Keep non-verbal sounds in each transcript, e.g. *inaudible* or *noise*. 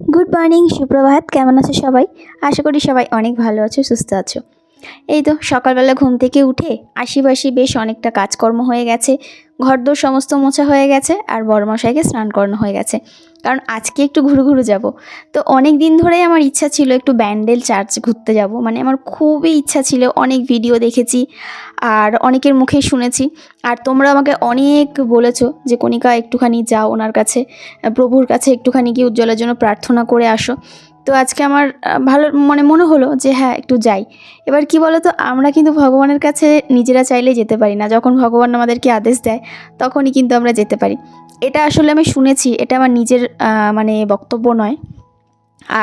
Good morning সুপ্রভাত। কেমন আছো সবাই? আশা করি সবাই অনেক ভালো আছো সুস্থ আছো। এই তো সকালবেলা ঘুম থেকে উঠে আশিপাশি বেশ অনেকটা কাজকর্ম হয়ে গেছে। ঘরদোর সমস্ত মোছা হয়ে গেছে আর বড়মশাইকে স্নান করানো হয়ে গেছে। কারণ আজকে একটু ঘুরু ঘুরু যাব। তো অনেক দিন ধরেই আমার ইচ্ছা ছিল একটু ব্যান্ডেল চার্চ ঘুরতে যাব। মানে আমার খুবই ইচ্ছা ছিল, অনেক ভিডিও দেখেছি আর অনেকের মুখে শুনেছি। আর তোমরা আমাকে অনেক বলেছ যে, কণিকা, একটুখানি যাও ওনার কাছে, প্রভুর কাছে একটুখানি গিয়ে উজ্জ্বলের জন্য প্রার্থনা করে আসো। তো আজকে আমার ভালো মানে মনে হলো যে হ্যাঁ একটু যাই। এবার কি বলো তো আমরা কিন্তু ভগবানের কাছে নিজেরা চাইলে যেতে পারি না। যখন ভগবান আমাদেরকে আদেশ দেয়, তখনই কিন্তু আমরা যেতে পারি। এটা আসলে আমি শুনেছি, এটা আমার নিজের মানে বক্তব্য নয়।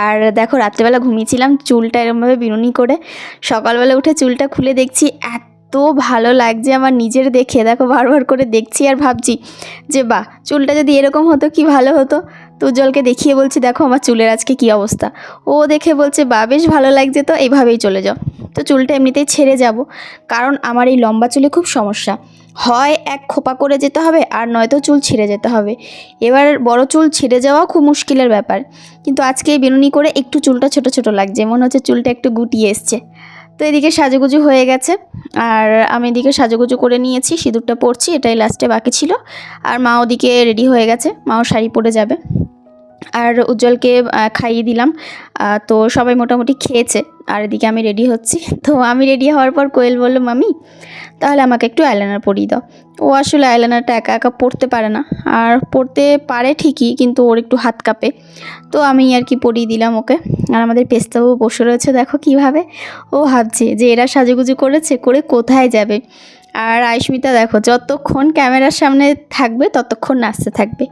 আর দেখো, রাত্রেবেলা ঘুমিয়েছিলাম, চুলটা এরমভাবে বিনুনি করে সকালবেলা উঠে চুলটা খুলে দেখছি, এত ভালো লাগছে আমার নিজের দেখে। দেখো, বারবার করে দেখছি আর ভাবছি যে, বাহ, চুলটা যদি এরকম হতো, কি ভালো হতো? তো উজ্জ্বলকে দেখিয়ে বলছি, দেখো আমার চুলের আজকে কি অবস্থা। ও দেখে বলছে বা বেশ ভালো লাগছে তো এইভাবেই চলে যাও। তো চুলটা এমনিতেই ছেড়ে যাব, কারণ আমার এই লম্বা চুলে খুব সমস্যা। হয় এক খোপা করে যেতে হবে, আর নয়তো চুল ছিঁড়ে যেতে হবে। এবার বড় চুল ছিঁড়ে যাওয়াও খুব মুশকিলের ব্যাপার। কিন্তু আজকে বেনুনি করে একটু চুলটা ছোট ছোট লাগছে, মনে হচ্ছে চুলটা একটু গুটিয়ে এসছে। তো এদিকে সাজুগুজু হয়ে গেছে। আর আমি এদিকে সাজুগুজু করে নিয়েছি, সিঁদুরটা পরছি, এটাই লাস্টে বাকি ছিল। আর মা ওদিকে রেডি হয়ে গেছে, মাও শাড়ি পরে যাবে। আর উজ্জ্বলকে খাইয়ে দিলাম। তো সবাই মোটামুটি খেয়েছে। আর এদিকে আমি রেডি হচ্ছি। *laughs* তো আমি রেডি হওয়ার পর কোয়েল বলল, মামি, তাহলে আমাকে একটু আইলাইনার পরিয়ে দাও। ও আসলে আইলাইনারটা একা একা পড়তে পারে না। আর পড়তে পারে ঠিকই, কিন্তু ওর একটু হাত কাঁপে। তো আমি আর কি পরিয়ে দিলাম ওকে। আর আমাদের পেস্তাবু বসে রয়েছে, দেখো কীভাবে। ও ভাবছে যে এরা সাজুগুজু করেছে, করে কোথায় যাবে? আর আয়স্মিতা দেখো, যতক্ষণ ক্যামেরার সামনে থাকবে, ততক্ষণ নাচতে থাকবে।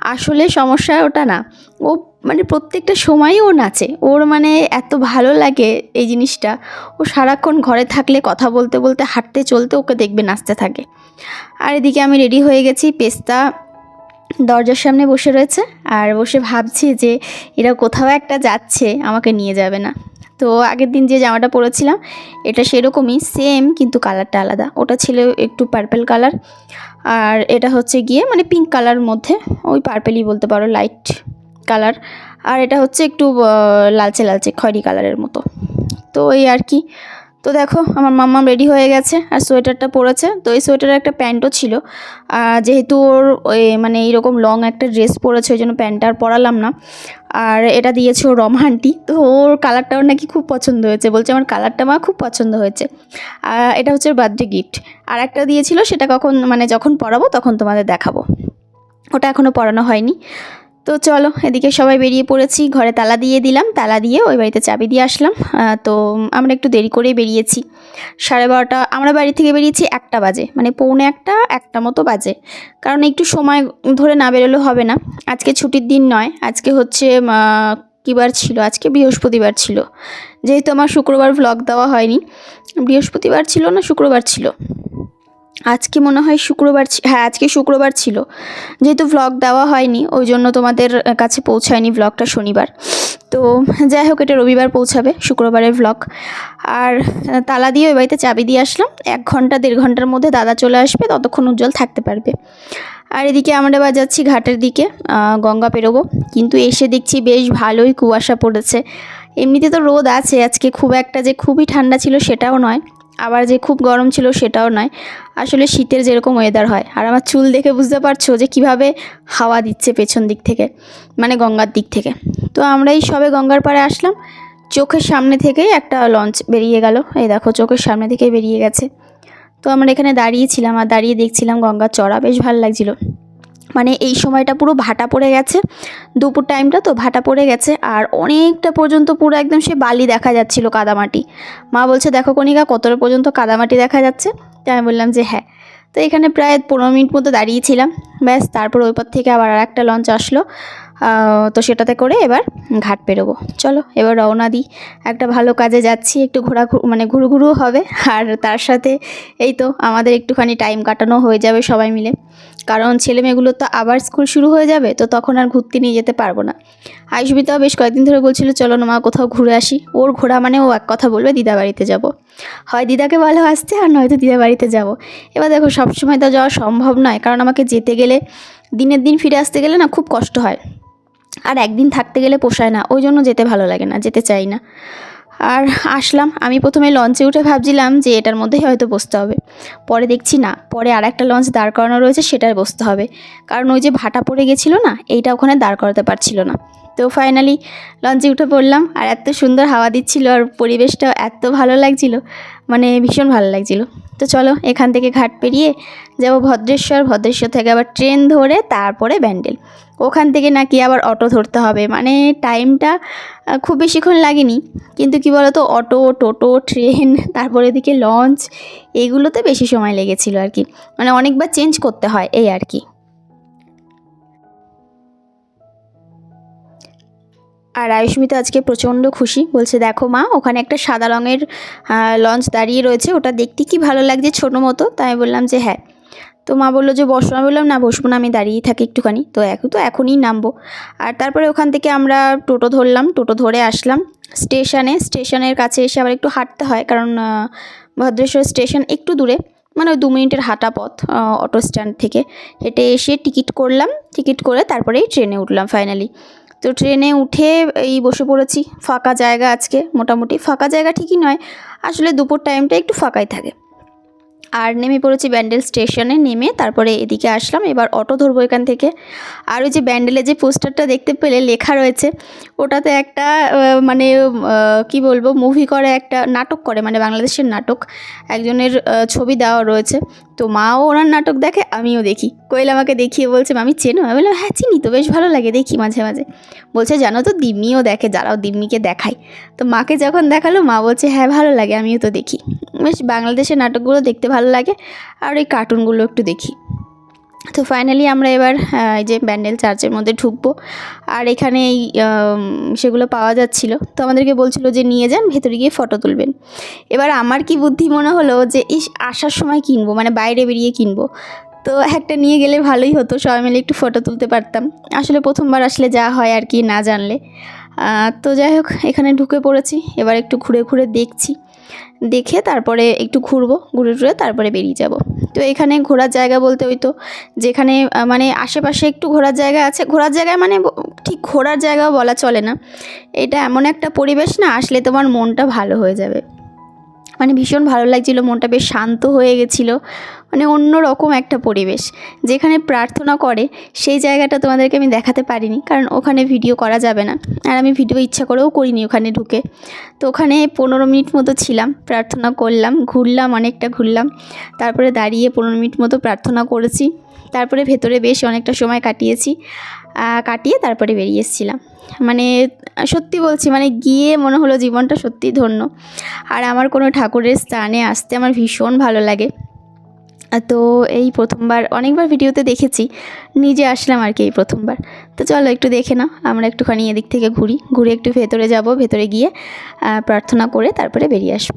আসলে সমস্যা ওটা না। ও মানে প্রত্যেকটা সময়ই ও নাচে। ওর মানে এত ভালো লাগে এই জিনিসটা। ও সারাক্ষণ ঘরে থাকলে, কথা বলতে বলতে, হাঁটতে চলতে ওকে দেখবে নাচতে থাকে। আর এদিকে আমি রেডি হয়ে গেছি। পেস্তা দরজার সামনে বসে রয়েছে। আর বসে ভাবছি যে এরা কোথাও একটা যাচ্ছে, আমাকে নিয়ে যাবে না। তো আগের দিন যে জামাটা পরেছিলাম, এটা সেরকমই সেম কিন্তু কালারটা আলাদা। ওটা ছিল একটু পার্পেল কালার আর এটা হচ্ছে গিয়ে মানে পিঙ্ক কালার মধ্যে, ওই পার্পেলই বলতে পারো লাইট কালার আর এটা হচ্ছে একটু লালচে লালচে খয়রি কালারের মতো। তো এই আর কি। তো দেখো, আমার মাম্মাম রেডি হয়ে গেছে আর সোয়েটারটা পরেছে। তো এই সোয়েটারের একটা প্যান্টও ছিল। আর যেহেতু ওর ওই মানে এইরকম লং একটা ড্রেস পরেছে, ওই জন্য প্যান্টটা আর পরালাম না। আর এটা দিয়েছে ও রমহানটি তো ওর কালারটাও নাকি খুব পছন্দ হয়েছে। বলছে আমার কালারটা মা খুব পছন্দ হয়েছে। আর এটা হচ্ছে ওর বার্থডে গিফট আর একটা দিয়েছিল, সেটা কখন মানে যখন পরাবো তখন তোমাদের দেখাবো। ওটা এখনও পরানো হয়নি। তো চলো এদিকে সবাই বেরিয়ে পড়েছি ঘরে তালা দিয়ে দিলাম তালা দিয়ে ওই বাড়িতে চাবি দিয়ে আসলাম তো আমরা একটু দেরি করেই বেরিয়েছি। সাড়ে বারোটা আমরা বাড়ি থেকে বেরিয়েছি একটা বাজে মানে পৌনে একটা একটা মতো বাজে। কারণ একটু সময় ধরে না বেরোলে হবে না আজকে ছুটির দিন নয় আজকে হচ্ছে আহ, কী বার ছিল? আজকে বৃহস্পতিবার ছিল। যেহেতু আমার শুক্রবার ভ্লগ দেওয়া হয়নি বৃহস্পতিবার ছিল না শুক্রবার ছিল। আজকে মনে হয় শুক্রবার হ্যাঁ আজকে শুক্রবার ছিল। যেহেতু ভ্লগ দেওয়া হয়নি, ওই জন্য তোমাদের কাছে পৌঁছায়নি ভ্লগটা শনিবার। তো যাই হোক, এটা রবিবার পৌঁছাবে শুক্রবারের ভ্লগ আর তালা দিয়ে ওই বাড়িতে চাবি দিয়ে আসলাম। এক ঘণ্টা, দেড় ঘণ্টার মধ্যে দাদা চলে আসবে, ততক্ষণ উজ্জ্বল থাকতে পারবে। আর এদিকে আমরা এবার যাচ্ছি ঘাটের দিকে গঙ্গা পেরোবো। কিন্তু এসে দেখছি বেশ ভালোই কুয়াশা পড়েছে। এমনিতে তো রোদ আছে, আজকে খুব একটা যে খুবই ঠান্ডা ছিল সেটাও নয়। আবার যে খুব গরম ছিল সেটাও নয়। আসলে শীতের যেরকম ওয়েদার হয়। আর আমার চুল দেখে বুঝতে পারছ যে কীভাবে হাওয়া দিচ্ছে পেছন দিক থেকে মানে গঙ্গার দিক থেকে। তো আমরা এই সবে গঙ্গার পাড়ে আসলাম। চোখের সামনে থেকেই একটা লঞ্চ বেরিয়ে গেল। এই দেখো, চোখের সামনে থেকে বেরিয়ে গেছে। তো আমরা এখানে দাঁড়িয়েছিলাম আর দাঁড়িয়ে দেখছিলাম গঙ্গার চড়া। বেশ ভালো লাগছিল। মানে এই সময়টা পুরো ভাটা পড়ে গেছে। দুপুর টাইমটা তো ভাটা পড়ে গেছে আর অনেকটা পর্যন্ত পুরো একদম সে বালি দেখা যাচ্ছিল কাদামাটি। মা বলছে, দেখো কণিকা, কতটা পর্যন্ত কাদামাটি দেখা যাচ্ছে? তাই আমি বললাম যে হ্যাঁ। তো এখানে প্রায় পনেরো মিনিট মতো দাঁড়িয়েছিলাম ব্যাস, তারপর ওইপর থেকে আবার আর একটা লঞ্চ আসলো। তো সেটাতে করে এবার ঘাট পেরোবো। চলো, এবার রওনা দিই। একটা ভালো কাজে যাচ্ছি, একটু ঘোরা মানে ঘুরু ঘুরু হবে। আর তার সাথে এই তো আমাদের একটুখানি টাইম কাটানো হয়ে যাবে সবাই মিলে। কারণ ছেলে মেয়েগুলোর তো আবার স্কুল শুরু হয়ে যাবে, তো তখন আর ঘুরতে নিয়ে যেতে পারব না। আয়ুষ্মিতাও বেশ কয়েকদিন ধরে বলছিল, চলো না মা, কোথাও ঘুরে আসি। ওর ঘোরা মানে ও এক কথা বলবে, দিদা বাড়িতে যাব। হয় দিদাকে ভালো আসতে আর নয়তো দিদা বাড়িতে যাব। এবার দেখো, সবসময় তো যাওয়া সম্ভব নয়। কারণ আমাকে যেতে গেলে দিনের দিন ফিরে আসতে গেলে না খুব কষ্ট হয়। আর একদিন থাকতে গেলে পোষায় না, ওই জন্য যেতে ভালো লাগে না, যেতে চাই না। আর আসলাম, আমি প্রথমে লঞ্চে উঠে ভাবছিলাম যে এটার মধ্যেই হয়তো বসতে হবে। পরে দেখছি না, পরে আর একটা লঞ্চ দাঁড় করানো রয়েছে, সেটায় বসতে হবে। কারণ ওই যে ভাটা পড়ে গেছিল না, এইটা ওখানে দাঁড় করাতে পারছিল না। তো ফাইনালি লঞ্চে উঠে পড়লাম, আর এত সুন্দর হাওয়া দিচ্ছিল, আর পরিবেশটাও এত ভালো লাগছিল মানে ভীষণ ভালো লাগছিল। তো চলো, এখান থেকে ঘাট পেরিয়ে যাব ভদ্রেশ্বর ভদ্রেশ্বর থেকে আবার ট্রেন ধরে তারপরে ব্যান্ডেল। ওখান থেকে নাকি আবার অটো ধরতে হবে। মানে টাইমটা খুব বেশিক্ষণ লাগেনি। কিন্তু কি বলতো, অটো, টোটো, ট্রেন, *laughs* তারপরে এদিকে লঞ্চ এগুলোতে বেশি সময় লেগেছিল আর কি। মানে অনেকবার চেঞ্জ করতে হয় এই আর কি। আর আয়ুষ্মিতা আজকে প্রচণ্ড খুশি। বলছে, দেখো মা, ওখানে একটা সাদা রঙের লঞ্চ দাঁড়িয়ে রয়েছে। ওটা দেখতে কি ভালো লাগছে ছোটো মতো? তাই বললাম যে হ্যাঁ। তো মা বলল যে, বসো। আমি বললাম, না, বসবো না, আমি দাঁড়িয়েই থাকি একটুখানি। তো এখন তো এখনই নামবো। আর তারপরে ওখান থেকে আমরা টোটো ধরলাম, টোটো ধরে আসলাম স্টেশনে। স্টেশনের কাছে এসে আবার একটু হাঁটতে হয়, কারণ ভদ্রেশ্বর স্টেশন একটু দূরে মানে ওই দু মিনিটের হাঁটা পথ অটো স্ট্যান্ড থেকে। হেঁটে এসে টিকিট করলাম, টিকিট করে তারপরেই ট্রেনে উঠলাম ফাইনালি। তো ট্রেনে উঠে এই বসে পড়েছি, ফাঁকা জায়গা আজকে, মোটামুটি ফাঁকা জায়গা ঠিকই নয়, আসলে দুপুর টাইমটা একটু ফাঁকাই থাকে। আর নেমে পড়েছি ব্যান্ডেল স্টেশনে নেমে তারপরে এদিকে আসলাম, এবার অটো ধরবো এখান থেকে। আর ওই যে ব্যান্ডেলে যে পোস্টারটা দেখতে পেলে লেখা রয়েছে, ওটাতে একটা মানে কি বলব মুভি করে একটা নাটক করে মানে বাংলাদেশের নাটক। একজনের ছবি দেওয়া রয়েছে। তো মাও ওনার নাটক দেখে, আমিও দেখি। কোয়েল আমাকে দেখিয়ে বলছে আমি চেনো? আমি বললাম হ্যাঁ চিনি তো, বেশ ভালো লাগে, দেখি মাঝে মাঝে। বলছে, জানো তো দিম্মিও দেখে, যারাও দিম্মিকে দেখায়। তো মাকে যখন দেখাল, মা বলছে হ্যাঁ ভালো লাগে, আমিও তো দেখি। বেশ, বাংলাদেশের নাটকগুলো দেখতে ভালো লাগে। আর ওই কার্টুনগুলো একটু দেখি। তো ফাইনালি আমরা এবার এই যে ব্যান্ডেল চার্চের মধ্যে ঢুকবো। আর এখানে এই সেগুলো পাওয়া যাচ্ছিল। তো আমাদেরকে বলছিল যে নিয়ে যান, ভেতরে গিয়ে ফটো তুলবেন। এবার আমার কি বুদ্ধি মনে হলো যে, ইস, আসার সময় কিনবো মানে বাইরে বেরিয়ে কিনবো। তো একটা নিয়ে গেলে ভালোই হতো, সবাই মিলে একটু ফটো তুলতে পারতাম। আসলে প্রথমবার আসলে যা হয় আর কি না জানলে। তো যাই হোক, এখানে ঢুকে পড়েছি। এবার একটু ঘুরে ঘুরে দেখছি। দেখে তারপরে একটু ঘুরবো, ঘুরে ঘুরে তারপরে বেরিয়ে যাব। তো এখানে ঘোরার জায়গা বলতে ওই তো, যেখানে মানে আশেপাশে একটু ঘোরার জায়গা আছে। ঘোরার জায়গায় মানে ঠিক ঘোরার জায়গাও বলা চলে না। এটা এমন একটা পরিবেশ না, আসলে তোমার মনটা ভালো হয়ে যাবে। মানে ভীষণ ভালো লাগছিল, মনটা বেশ শান্ত হয়ে গেছিল। মানে অন্য রকম একটা পরিবেশ। যেখানে প্রার্থনা করে, সেই জায়গাটা তোমাদেরকে আমি দেখাতে পারিনি, কারণ ওখানে ভিডিও করা যাবে না। আর আমি ভিডিও ইচ্ছা করেও করিনি ওখানে ঢুকে। তো ওখানে পনেরো মিনিট মতো ছিলাম, প্রার্থনা করলাম, ঘুরলাম, অনেকটা ঘুরলাম। তারপরে দাঁড়িয়ে পনেরো মিনিট মতো প্রার্থনা করেছি। তারপরে ভেতরে বেশ অনেকটা সময় কাটিয়েছি। কাটিয়ে তারপরে বেরিয়ে এসেছিলাম। মানে সত্যি বলছি মানে গিয়ে মনে হলো জীবনটা সত্যিই ধন্য। আর আমার কোনো ঠাকুরের স্থানে আসতে আমার ভীষণ ভালো লাগে। তো এই প্রথমবার, অনেকবার ভিডিওতে দেখেছি, নিজে আসলাম আর কি এই প্রথমবার। তো চলো একটু দেখে নাও, আমরা একটুখানি এদিক থেকে ঘুরি। ঘুরে একটু ভেতরে যাব, ভেতরে গিয়ে প্রার্থনা করে তারপরে বেরিয়ে আসব।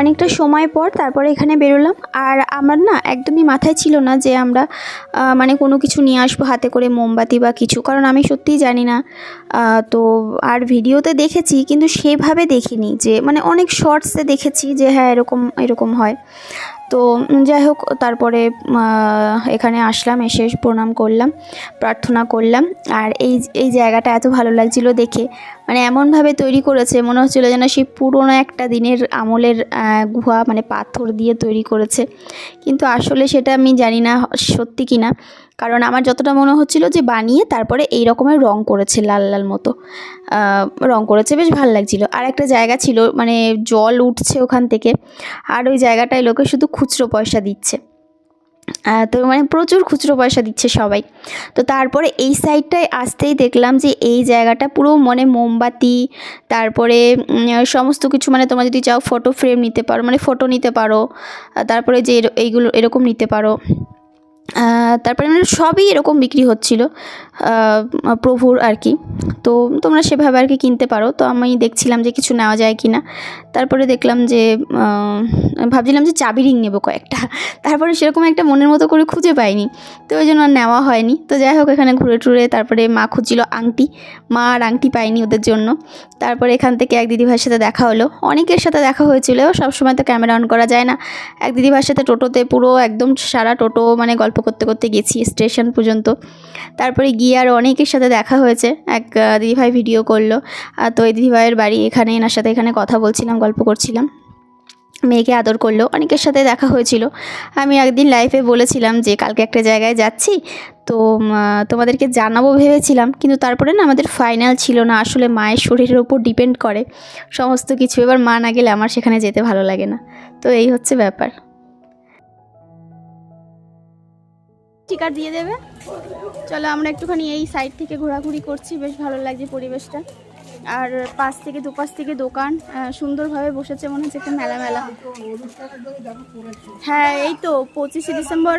অনেকটা সময় পর তারপরে এখানে বেরোলাম। আর আমার না একদমই মাথায় ছিল না যে আমরা মানে কোনো কিছু নিয়ে আসব হাতে করে মোমবাতি বা কিছু। কারণ আমি সত্যিই জানি না তো আর ভিডিওতে দেখেছি কিন্তু সেভাবে দেখিনি যে মানে অনেক শর্টসে দেখেছি যে হ্যাঁ এরকম এরকম হয়। তো যাই হোক, তারপরে এখানে আসলাম, এসে প্রণাম করলাম, প্রার্থনা করলাম। আর এই এই জায়গাটা এত ভালো লাগছিল দেখে। মানে এমনভাবে তৈরি করেছে, মনে হচ্ছিল যেন সেই পুরোনো একটা দিনের আমলের গুহা মানে পাথর দিয়ে তৈরি করেছে। কিন্তু আসলে সেটা আমি জানি না সত্যি কি না কারণ আমার যতটা মনে হচ্ছিল যে বানিয়ে তারপরে এই রকমের রং করেছে লাল লাল মতো। রং করেছে, বেশ ভালো লাগছিল। আর একটা জায়গা ছিল মানে জল উঠছে ওখান থেকে। আর ওই জায়গাটায় লোকে শুধু খুচরো পয়সা দিচ্ছে। তো মানে প্রচুর খুচরো পয়সা দিচ্ছে সবাই। তো তারপরে এই সাইডটায় আসতেই দেখলাম যে এই জায়গাটা পুরো মানে মোমবাতি, তারপরে সমস্ত কিছু মানে তোমরা যদি চাও ফটো ফ্রেম নিতে পারো মানে ফটো নিতে পারো তারপরে যে এইগুলো, এরকম নিতে পারো। তারপরে মানে সবই এরকম বিক্রি হচ্ছিল প্রভুর আর কি। তো তোমরা সেভাবে আর কি কিনতে পারো। তো আমি দেখছিলাম যে কিছু নেওয়া যায় কি না তারপরে দেখলাম যে ভাবছিলাম যে চাবি রিং নেব কয়েকটা। তারপরে সেরকম একটা মনের মতো করে খুঁজে পাইনি। তো ওই জন্য আর নেওয়া হয়নি। তো যাই হোক, এখানে ঘুরে টুরে তারপরে মা খুঁজছিল আংটি। মা আর আংটি পাইনি ওদের জন্য। তারপরে এখান থেকে এক দিদিভাইয়ের সাথে দেখা হলো। অনেকের সাথে দেখা হয়েছিল। সবসময় তো ক্যামেরা অন করা যায় না। এক দিদিভাইয়ের সাথে টোটোতে পুরো একদম সারা টোটো মানে গল্প করতে করতে গেছি স্টেশন পর্যন্ত। তারপরে গিয়ে আর অনেকের সাথে দেখা হয়েছে। এক দিদিভাই ভিডিও করল। আর তো এই দিদিভাইয়ের বাড়ি এখানে, এনার সাথে এখানে কথা বলছিলাম, গল্প করছিলাম। মেয়েকে আদর করল। অনেকের সাথে দেখা হয়েছিল। আমি একদিন লাইফে বলেছিলাম যে, কালকে একটা জায়গায় যাচ্ছি, তো তোমাদেরকে জানাব ভেবেছিলাম। কিন্তু তারপরে না আমাদের ফাইনাল ছিল না। আসলে মায়ের শরীরের ওপর ডিপেন্ড করে সমস্ত কিছু। এবার মা না গেলে আমার সেখানে যেতে ভালো লাগে না। তো এই হচ্ছে ব্যাপার। টিকার দিয়ে দেবে। চলো আমরা একটুখানি এই সাইড থেকে ঘোরাঘুরি করছি, বেশ ভালো লাগছে পরিবেশটা। আর পাশ থেকে দুপাশ থেকে দোকান সুন্দরভাবে বসেছে মনে হচ্ছে একটা মেলা মেলা। হ্যাঁ এই তো পঁচিশে ডিসেম্বর,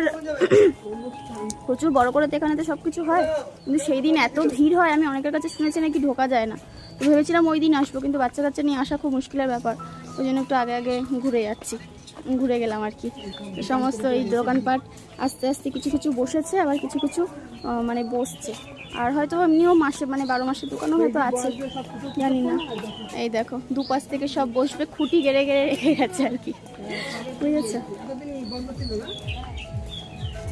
*coughs* প্রচুর বড় করে তো এখানে তো সব কিছু হয়। কিন্তু সেই দিন এত ভিড় হয়, আমি অনেকের কাছে শুনেছি নাকি ঢোকা যায় না। তো ভেবেছিলাম ওই দিন আসব, কিন্তু বাচ্চা কাচ্চা নিয়ে আসা খুব মুশকিলের ব্যাপার। ওই জন্য একটু আগে আগে ঘুরে যাচ্ছি। ঘুরে গেলাম আর কি। সমস্ত এই দোকানপাট আস্তে আস্তে কিছু কিছু বসেছে, আবার কিছু কিছু মানে বসছে। আর হয়তো এমনিও মাসে মানে বারো মাসের দোকানও হয়তো আছে, জানি না। এই দেখো, দুপাশ থেকে সব বসবে, খুঁটি গেড়ে গেড়ে রেখে গেছে আর কি। বুঝেছ?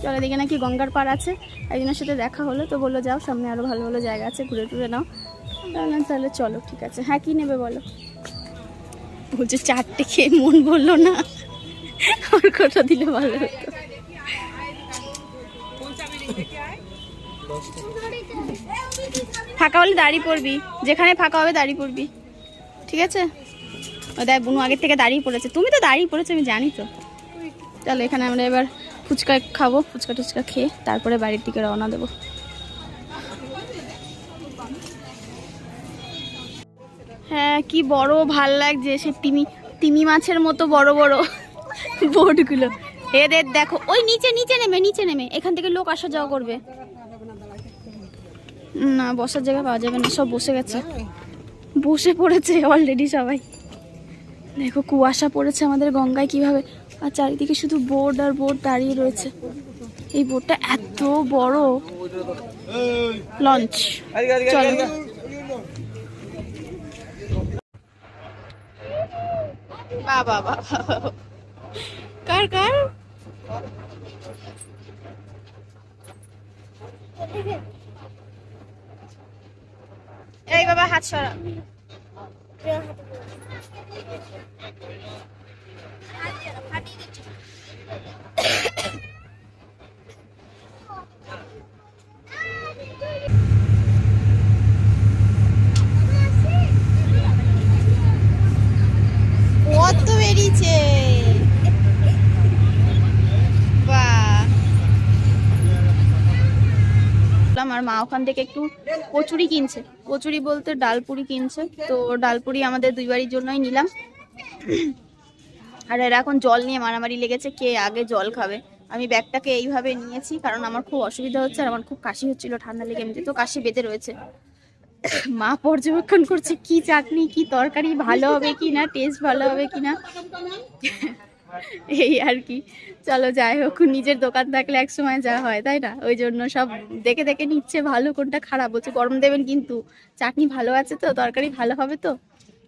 চলো দিকে নাকি গঙ্গার পাড় আছে, একজনের সাথে দেখা হলো, তো বলল যাও, সামনে আরও ভালো ভালো জায়গা আছে, ঘুরে টুরে নাও। তাহলে তাহলে চলো, ঠিক আছে। হ্যাঁ কী নেবে বলো? বলছে, চারটে খেয়ে মন বলল না। আর কটা দিলে ভালো হতো। ফাঁকা হলে দাঁড়িয়ে পড়বি যেখানে ফাঁকা হবে দাঁড়িয়ে পড়বি ঠিক আছে? ও দেখ, বুনু আগের থেকে দাঁড়িয়ে পড়েছে তুমি তো দাঁড়িয়ে পড়েছো আমি জানি তো। চলো, এখানে আমরা এবার ফুচকা খাব, ফুচকা টুচকা খেয়ে তারপরে বাড়ির দিকে রওনা দেবো। হ্যাঁ কি বড় ভালো লাগছে সে তিমি তিমি মাছের মতো বড় বড়। বোটগুলো এদের দেখো, ওই নিচে নিচে নেমে নিচে নেমে। এখান থেকে লোক আসা যাওয়া করবে। না, বসার জায়গা পাওয়া যাবে না, সব বসে গেছে। বসে পড়েছে অলরেডি সবাই। দেখো, কুয়াশা পড়েছে আমাদের গঙ্গায় কীভাবে। আর চারিদিকে শুধু বোর্ড আর বোর্ড দাঁড়িয়ে রয়েছে। এই বোর্ডটা এত বড়। লঞ্চ। চলো। বাবা বাবা। কার কার? এই বাবা হাত সরা। কত বেরিয়েছে বাহ আর মা ওখান থেকে একটু কচুরি কিনছে। কচুরি বলতে ডালপুরি কিনছে। তো ডালপুরি আমাদের দুই বাড়ির জন্যই নিলাম। আর এরা এখন জল নিয়ে মারামারি লেগেছে, কে আগে জল খাবে। আমি ব্যাগটাকে এইভাবে নিয়েছি, কারণ আমার খুব অসুবিধা হচ্ছে আর আমার খুব কাশি হচ্ছিল ঠান্ডা লেগে এমনিতে তো কাশি বেঁধে রয়েছে। মা পর্যবেক্ষণ করছে, কি চাটনি, কি তরকারি, ভালো হবে কি না টেস্ট ভালো হবে কি না এই আর কি। চলো যাই হোক নিজের দোকান থাকলে এক সময় যা হয় তাই না? ওই জন্য সব দেখে দেখে নিচ্ছে ভালো কোনটা খারাপ। বলছে গরম দেবেন কিন্তু চাটনি ভালো আছে তো তরকারি ভালো হবে তো?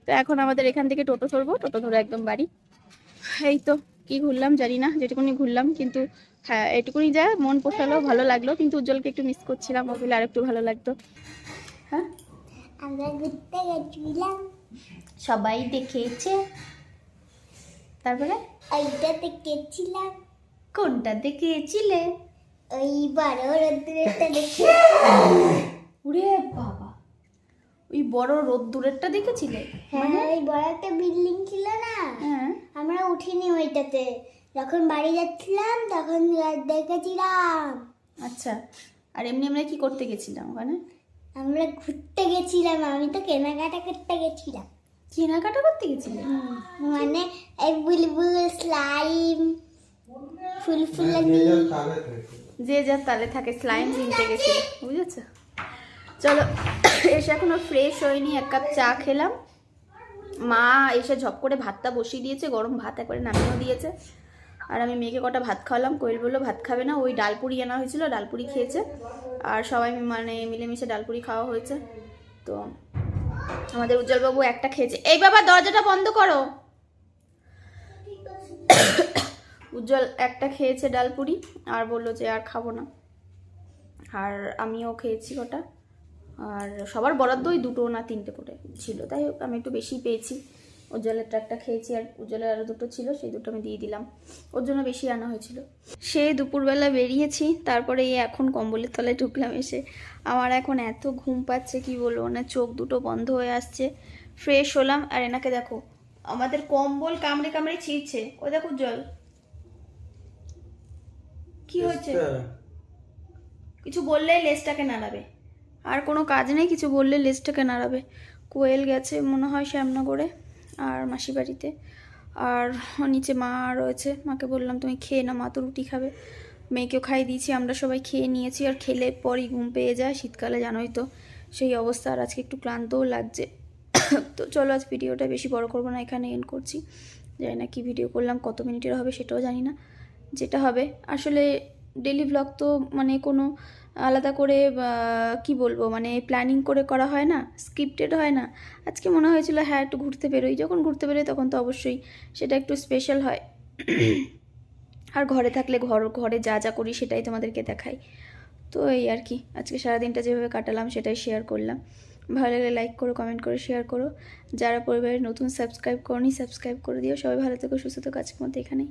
তো এখন আমাদের এখান থেকে টোটো ধরবো টোটো ধরে একদম বাড়ি। এই তো কি ঘুরলাম জানি না যেটুকুনি ঘুরলাম কিন্তু হ্যাঁ এটুকুনি যা মন পোষালো ভালো লাগল কিন্তু উজ্জ্বলকে একটু মিস করছিলাম ও আর একটু ভালো লাগতো। হ্যাঁ? আমরা ঘুরতে গেছিলাম। সবাই দেখেছে। তারপরে? ওইটাতে গেছিলাম। কোনটা দেখেছিলে ওই বড় রোদ্দুরেরটা দেখে। উরে বাবা। ওই বড় রোদ্দুরেরটা দেখেছিলে? হ্যাঁ ওই বড় একটা বিল্ডিং ছিল না? হ্যাঁ। আমরা উঠিনি ওইটাতে। যখন বাড়ি যাচ্ছিলাম তখন দেখেছিলাম। আচ্ছা। আর এমনি আমরা কি করতে গেছিলাম ওখানে? আমরা ঘুরতে গেছিলাম। আমি তো কেনাকাটা করতে গেছিলাম। কেনাকাটা করতে গেছিলাম মানে এই বুলবুল স্লাইম ফুল ফুলানি যে যার তালে থাকে। স্লাইম কিনতে গেছিল বুঝেছ? চলো এসে এখনও ফ্রেশ হয়নি এক কাপ চা খেলাম। মা এসে ঝপ করে ভাতটা বসিয়ে দিয়েছে গরম ভাত একবারে নামিয়েও দিয়েছে। আর আমি মেয়েকে কটা ভাত খাওয়ালাম কোয়েল বলল ভাত খাবে না। ওই ডালপুরি আনা হয়েছিল ডালপুরি খেয়েছে। আর সবাই মানে মিলেমিশে ডালপুরি খাওয়া হয়েছে। তো আমাদের উজ্জ্বলবাবু একটা খেয়েছে। এই বাবা দরজাটা বন্ধ করো। উজ্জ্বল একটা খেয়েছে ডালপুরি আর বলল যে আর খাব না। আর আমিও খেয়েছি ওটা আর সবার বরাদ্দ ওই দুটো না তিনটে করে ছিল। তাই হোক, আমি একটু বেশি পেয়েছি। উজ্জ্বলেরটা একটা খেয়েছি আর উজ্জ্বলের আরও দুটো ছিল, সেই দুটো আমি দিয়ে দিলাম। ওর জন্য বেশি আনা হয়েছিল। সে দুপুরবেলা বেরিয়েছি, তারপরে এই এখন কম্বলের তলায় ঢুকলাম এসে। আমার এখন এত ঘুম পাচ্ছে, কি বলব না চোখ দুটো বন্ধ হয়ে আসছে। ফ্রেশ হলাম। আর এনাকে দেখো, আমাদের কম্বল কামড়ে কামড়ে ছিঁড়ছে। ও দেখো উজ্জ্বল। কি হয়েছে? কিছু বললেই লেজটাকে নাড়াবে। আর কোনো কাজ নেই কিছু বললে লেজটাকে নাড়াবে। কোয়েল গেছে মনে হয় শ্যামনগরে আর মাসি বাড়িতে। আর নিচে মা রয়েছে মাকে বললাম তুমি খেয়ে না মা তো রুটি খাবে। মেয়েকেও খাইয়ে দিয়েছি আমরা সবাই খেয়ে নিয়েছি। আর খেলে পরই ঘুম পেয়ে যায় শীতকালে জানোই তো সেই অবস্থা। আর আজকে একটু ক্লান্তও লাগছে। তো চলো আজ ভিডিওটা বেশি বড় করব না এখানে এন্ড করছি। জানি না কি ভিডিও করলাম কত মিনিটের হবে সেটাও জানি না। যেটা হবে। আসলে ডেলি ব্লগ তো মানে কোনো আলাদা করে কি বলব মানে প্ল্যানিং করে করা হয় না স্ক্রিপ্টেড হয় না। আজকে মনে হয়েছিল হ্যাঁ একটু ঘুরতে বেরোই। যখন ঘুরতে বেরোই, তখন তো অবশ্যই সেটা একটু স্পেশাল হয়। আর ঘরে থাকলে ঘর, ঘরে যা যা করি সেটাই তোমাদেরকে দেখাই। তো এই আর কি, আজকে সারাদিনটা যেভাবে কাটালাম সেটাই শেয়ার করলাম। ভালো লাগলে লাইক করো কমেন্ট করো শেয়ার করো। যারা পরিবারের নতুন সাবস্ক্রাইব করনি সাবস্ক্রাইব করে দিও। সবাই ভালো থেকো, সুস্থ থেকো। আজকের মধ্যে এখানেই।